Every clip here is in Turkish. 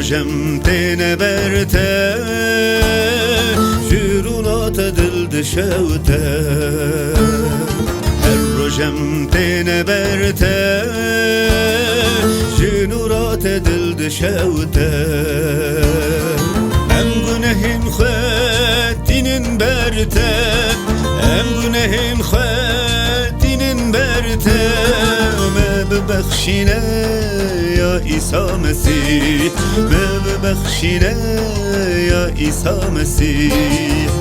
rojem tene berte Jurunat edildi şevte Her rojem tene berte Junurat edildi şevte Em günehin xettinin berte Em günehin xettinin berte. Me bebexşine ya İsa Mesih. Me bebexşine ya İsa Mesih.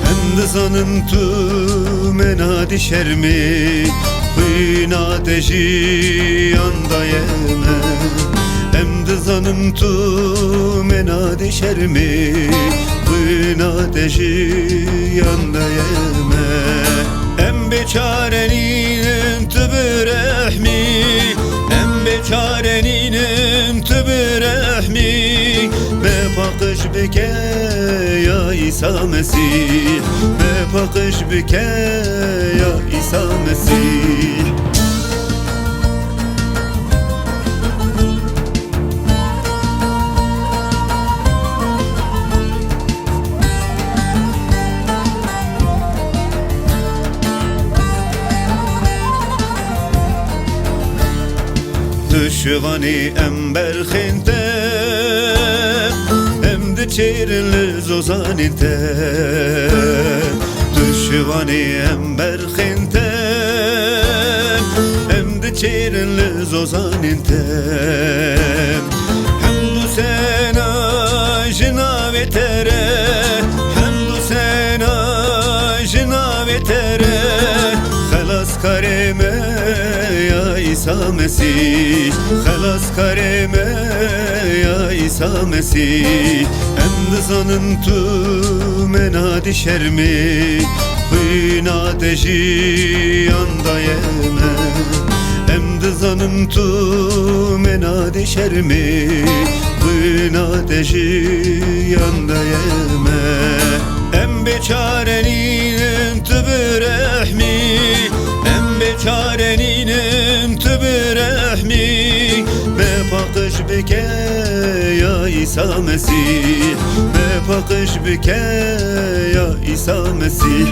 Hem de zanın tu menadi şermi Hıyna deji yanda yeme. Hem de zanım tu menadi şermi Hıyna deji yanda yeme. Em beçarenin bike ya İsa Mesih. Be bakış bike ya İsa Mesih. Düşvani ember xinte Hem de çeyrili zozaninte Düşvani ember xinte Hem de çeyrili zozaninte Hamdü sena jina vetere Hamdü sena jina vetere. Halas kareme İsa Mesih Halas kareme ya İsa Mesih Hem de zanın tu menadi şermi Hıyna deji yanda yeme. Hem de zanım tu menadi şermi Hıyna deji yanda yeme. Em beçarenin bike ya İsa Mesih. Be bakış bike ya İsa Mesih